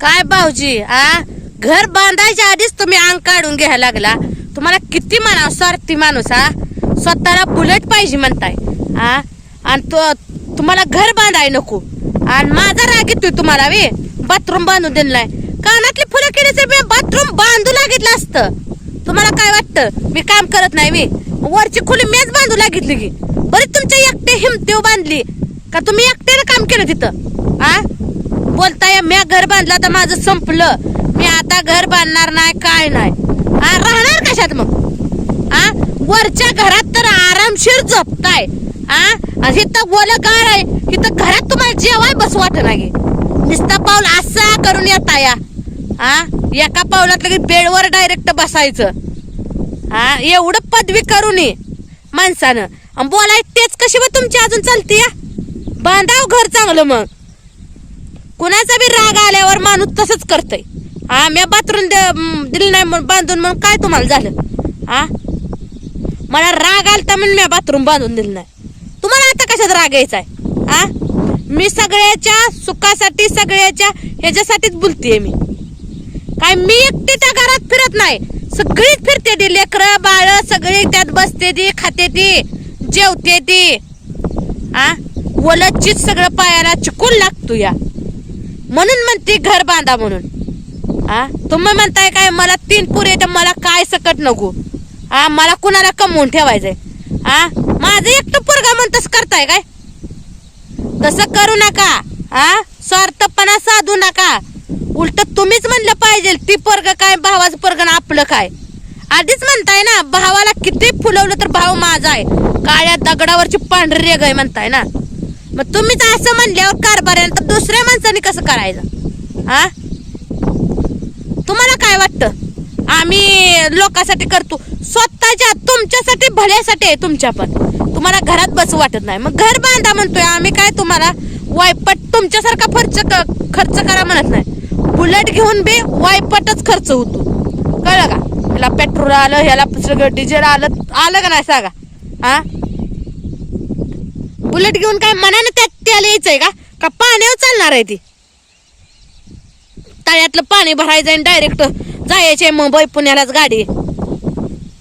काय भाऊजी आ? घर बांधायच्या आधीच तुम्ही अंग काढून घ्यायला लागला. तुम्हाला किती म्हणा स्वार्थी माणूस हा स्वतःला बुलेट पाहिजे म्हणताय हा आणि तो तुम्हाला घर बांधाय नको. आणि माझा राग येतोय तुम्हाला वे? बाथरूम बांधून दिलाय. कानातली फुलं केल्याचं बाथरूम बांधू लागितलं असतं. तुम्हाला काय वाटतं? मी काम करत नाही मी वरची खुली मीच बांधू लागितली की. बरी तुमच्या एकटे हिमतीव बांधली. का तुम्ही एकट्याने काम केलं तिथं? आ? बोलताय मी घर बांधलं तर माझं संपलं. मी आता घर बांधणार नाही काय नाही. हा राहणार कशात मग? आ वरच्या घरात तर आरामशीर झोपताय. आ आणि इथं गोल गार आहे. इथं घरात तुम्हाला जेवाय बस वाट नाही. नुसता पाऊल असा करून येता या. आ एका पावलात लगेच बेडवर डायरेक्ट बसायचं. हा एवढं पदवी करून ये माणसानं. बोलाय तेच कशी मग तुमची अजून चालते या? बांधाव घर चांगलं मग. कुणाचा बी राग आल्यावर माणूस तसंच करतय. हा मी बाथरूम दिलं नाही म्हणून बांधून म्हणून काय तुम्हाला झालं? हा? मला राग आलता म्हणून मी बाथरूम बांधून दिलं नाही. तुम्हाला आता कशात राग यायचा आहे हा? मी सगळ्याच्या सुखासाठी सगळ्याच्या ह्याच्यासाठीच बोलतेय मी. काय मी एकटी त्या घरात फिरत नाही. सगळीच फिरते ती लेकर बाळ सगळी त्यात बसते ती खाते ती जेवते ती. आ वलचीच सगळं पायाला चिकून लागतो या. म्हणून म्हणते घर बांधा म्हणून. हा तुम्ही म्हणताय काय मला तीन पुरे तर मला काय सकट नको. हा मला कुणाला कमवून ठेवायचंय? आ? माझं एकटं पोरगा म्हणतस करताय काय? तसं करू नका. आ? स्वार्थपणा साधू नका. उलट तुम्हीच म्हणलं पाहिजे ती पोरग काय भावाचं पोरग ना आपलं काय? आधीच म्हणताय ना भावाला किती फुलवलं तर भाव माझा आहे. काळ्या दगडावरची पांढरी रेग आहे म्हणताय ना. मग तुम्हीच असं म्हणल्यावर कारभाऱ्यानं तर दुसऱ्या माणसाने कसं करायचं? हा? तुम्हाला काय वाटतं? आम्ही लोकांसाठी करतो. स्वतःच्या तुमच्यासाठी भल्यासाठी आहे तुमच्या पण. तुम्हाला घरात बसू वाटत नाही. मग घर बांधा म्हणतोय आम्ही काय तुम्हाला? वायपट तुमच्यासारखा खर्च क- खर्च करा म्हणत नाही. बुलेट घेऊन बी वायपटच खर्च होतो. कळलं का? ह्याला पेट्रोल आलं ह्याला सगळं डिझेल आलं आलं का नाही सांगा? हा? बुलेट घेऊन काय मनानं त्यात त्याला यायचंय का? का पाण्यावर चालणार आहे ती? तळ्यातलं पाणी भरायचं आणि डायरेक्ट जायचे मुंबई पुण्यालाच गाडी.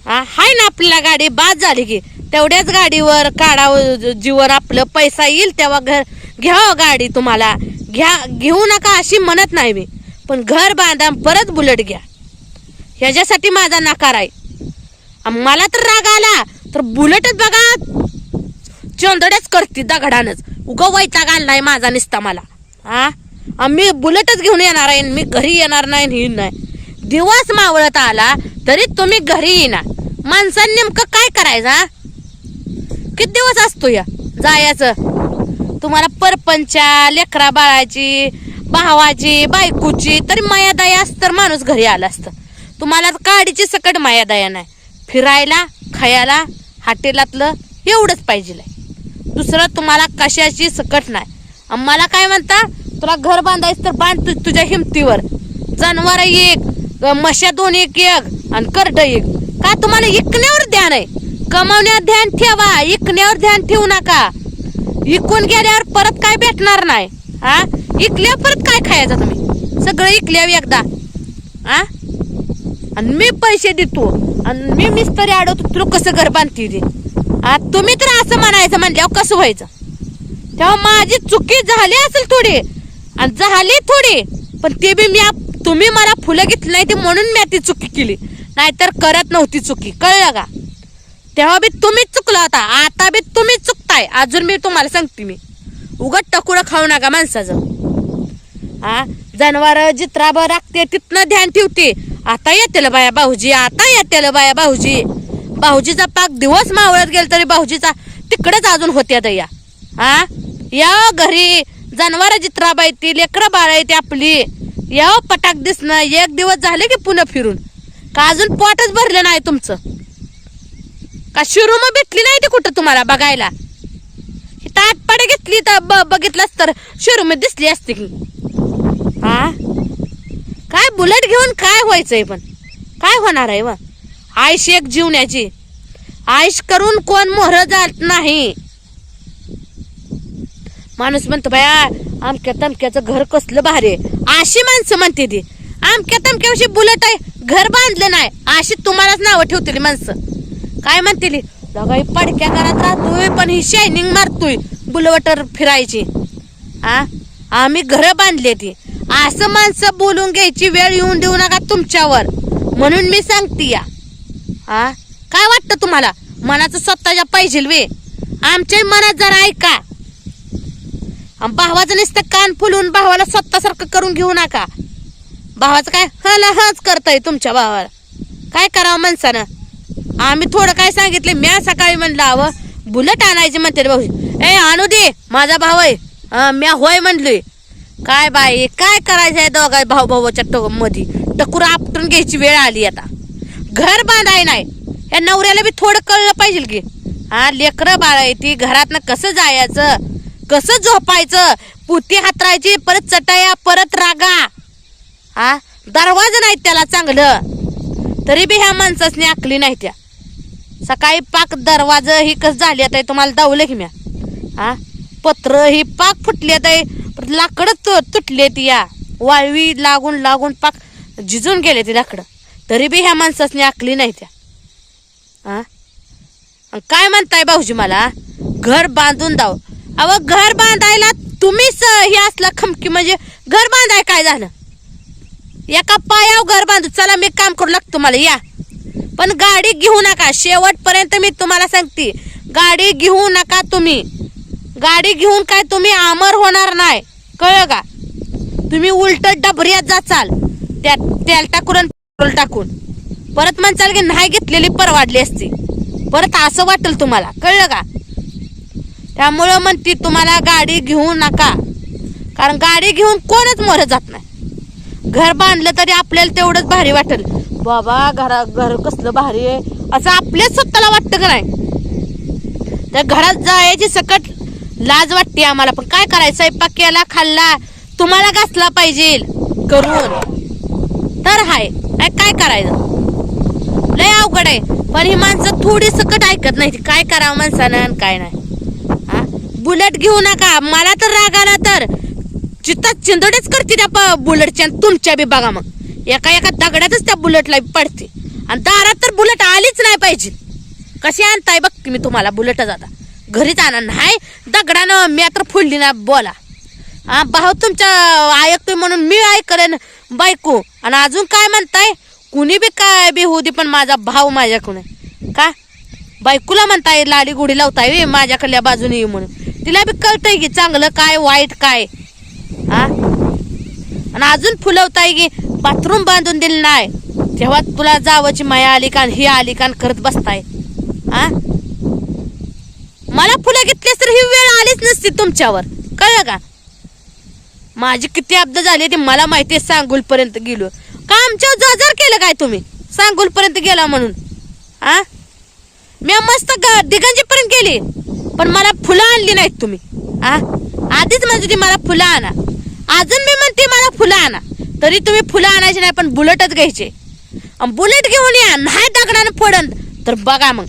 हा हाय ना आपल्याला गाडी बाद झाली की. तेवढ्याच गाडीवर काढावं जीवर आपलं पैसा येईल तेव्हा घर घ्या हो गाडी तुम्हाला. घ्या घेऊ नका अशी म्हणत नाही मी. पण घर बांधा परत बुलेट घ्या. ह्याच्यासाठी माझा नकार आहे. मला तर राग आला. तर बुलेटच बघा. चोंदड्याच करते दगडानच. उगं वैताग आणलाय माझा निसता मला. हा? मी बुलेटच घेऊन येणार आहे मी घरी येणार नाही ही नाही. दिवस मावळत आला तरी तुम्ही घरी येणार. माणसाने नेमकं काय करायचं किती दिवस असतो या जायचं? तुम्हाला परपंचा लेकरा बाळाची भावाची बायकोची तरी मायादया असत तर माणूस घरी आला असतं. तुम्हाला गाडीची सकट मायादया नाही. फिरायला खायला हाटेलातलं एवढंच पाहिजे. दुसरं तुम्हाला कशाची सकट नाही. आम्हाला मला काय म्हणता तुला घर बांधायचं तर बांध तु- तुझ्या हिमतीवर. जनावर एक मशा दोन एक एक आणि करड एक. का तुम्हाला इकण्यावर ध्यान आहे? कमावण्यावर ध्यान ठेवा इकण्यावर ध्यान ठेवू नका. इकून गेल्यावर परत काय भेटणार नाही? हा इकल्यावर परत काय खायचं तुम्ही? सगळं इकल्यावर एकदा. हा आणि मी पैसे देतो आणि मी मिस्त्री अडवतो तुला कसं घर बांधते ते? आ तुम्ही तर असं म्हणायचं म्हणल्यावर कसं व्हायचं? तेव्हा माझी चुकी झाली असेल थोडी. आणि झाली थोडी. पण ते बी मी तुम्ही मला फुलं घेतली नाही ते म्हणून मी ती चुकी केली. नाहीतर करत नव्हती चुकी. कळलं का? तेव्हा बी तुम्हीच चुकला होता. आता बी तुम्हीच चुकताय. अजून मी तुम्हाला सांगते मी. उगत टकुरं खाऊ नका माणसाचं. हा जनावर जित्राभर राखते तिथनं ध्यान ठेवते. आता येतेल बाया भाऊजी आता येतेल बाया भाऊजी. भाऊजीचा पाक दिवस मावळत गेल तरी भाऊजीचा तिकडेच अजून होत्या दया. हा या घरी जनावर जित्राबाई ती लेकरं बाळ आहे ती आपली. या पटाक दिसणं एक दिवस झाले की पुन्हा फिरून. का अजून पोटच भरलं नाही तुमचं? का शिरूम भेटली नाही ती कुठं तुम्हाला बघायला? ताटपाडे घेतली तर ब- बघितलंच तर शिरूम दिसली असती की. हा काय बुलेट घेऊन काय व्हायचंय पण? काय होणार आहे व? आयुष एक जीवण्याची. आयुष करून कोण मोहर जात नाही. माणूस म्हणतो बाया आमक्या तमक्याचं घर कसलं भारी अशी माणसं म्हणते ती. आमक्या तमक्याविषयी बुलत आहे घर बांधलं नाही. अशी तुम्हालाच नावं ठेवतील माणसं. काय म्हणतील लगाई पडक्या घरात राहतोय पण ही शायनिंग मारतोय बुलवटर फिरायची. आ? आम्ही घर बांधले ती. असं माणसं बोलून घ्यायची वेळ येऊन देऊ नका तुमच्यावर. म्हणून मी सांगते या. आ? काय वाटतं तुम्हाला? मनाचं स्वतःच्या पाहिजे वे. आमच्या मनात जरा ऐका. भावाचं नुसतं कान फुलवून भावाला स्वतःसारखं करून घेऊ नका. भावाचं काय हाला हच करताय तुमच्या भावाला. काय करावं माणसानं? आम्ही थोडं काय सांगितलं मी सकाळी म्हणलं हवं बुलेट आणायची म्हणते रे भाऊ ए आणू दे माझा भाव आहे. म्या होय म्हणलोय. काय बाई काय करायचं आहे दोघा भाऊ भावाच्या मध्ये टकूर आपटून घ्यायची वेळ आली आता. घर बांधाय नाही. या नवऱ्याला बी थोडं कळलं पाहिजे की. हा लेकरं बाळ आहे ती घरातनं कसं जायचं? कसं झोपायचं? पुती हातरायची परत चटाया परत रागा. हा दरवाजा नाही त्याला चांगलं. तरी बी ह्या माणसासनी आखली नाही त्या. सकाळी पाक दरवाजा ही कस झाली आता तुम्हाला दावलं की म्या हा पत्र ही पाक फुटली आता लाकडं तु ती या. वाळवी लागून लागून पाक झिजून गेले ती लाकडं. तरी बी ह्या माणसासनी आखली नाही त्या. हा काय म्हणताय भाऊजी मला? घर बांधून दाव. अव घर बांधायला तुम्हीच हे असला खमकी म्हणजे घर बांधाय काय झालं? एका पायाव घर बांधू. चला मी काम करू लागतो मला या. पण गाडी घेऊ नका. शेवटपर्यंत मी तुम्हाला सांगते. गाडी घेऊ नका तुम्ही. गाडी घेऊन काय तुम्ही आमर होणार नाही. कळ का? तुम्ही उलट डबऱ्यात जाचाल. त्या तेल टाकून टाकून. परत म्हणचाल की नाही घेतलेली परवाडली असती. परत असं वाटेल तुम्हाला. कळलं का? त्यामुळं म्हणते तुम्हाला गाडी घेऊ नका. कारण गाडी घेऊन कोणच मोर जात नाही. घर बांधलं तरी आपल्याला तेवढंच भारी वाटेल. बाबा घरा घर कसलं भारी आहे. असं आपल्याच स्वतःला वाटतं का नाही? त्या घरात जायची सकट लाज वाटते आम्हाला. पण काय करायचं? स्वयंपाक केला खाल्ला. तुम्हाला घासला पाहिजे. करून. तर हाय. काय करायचं? लय अवघड आहे. पण ही माणसं थोडी सकट ऐकत नाही काय करावं माणसानं आणि काय नाही. हा? बुलेट घेऊ नका. मला तर राग आला तर. चित्तात चिंदडेच करते त्या प- बुलेटच्या आणि तुमच्या बी बघा मग. एका एका दगडातच त्या बुलेटला पडते. आणि दारात तर बुलेट आलीच नाही पाहिजे. कशी आणताय बघते मी तुम्हाला बुलेटच आता. घरीच आणा. नाही दगडानं मी तर फुलली ना बोला. हा भाऊ तुमच्या ऐकतोय म्हणून मी ऐकरेन बायको आणि अजून काय म्हणताय? कुणी बी काय बी होऊ दे पण माझा भाऊ माझ्याकडून. का? बायकोला म्हणताय लाडी गुढी लावताय माझ्याकडल्या बाजूने येऊ म्हणून. तिला बी कळतंय की चांगलं काय वाईट काय. हा? आणि अजून फुलवताय की बाथरूम बांधून दिलं नाही. तेव्हा तुला जावची माया आली का ही आली का करत बसताय. हा? मला फुलं घेतलीस तर ही वेळ आलीच नसती तुमच्यावर. कळलं का? माझी किती अब्द झाली ते मला माहिती आहे सांगुल पर्यंत गेलो. का आमच्या जजर केलं काय तुम्ही? सांगूलपर्यंत गेला म्हणून. हा मी मस्त दिगंजी पर्यंत गेली. पण मला फुलं आणली नाहीत तुम्ही. हा आधीच म्हणत होती मला फुलं आणा. अजून मी म्हणते मला फुलं आणा. तरी तुम्ही फुलं आणायचे नाही पण बुलेटच घ्यायचे. बुलेट घेऊन या नाही दगडानं फोडन. तर बघा मग.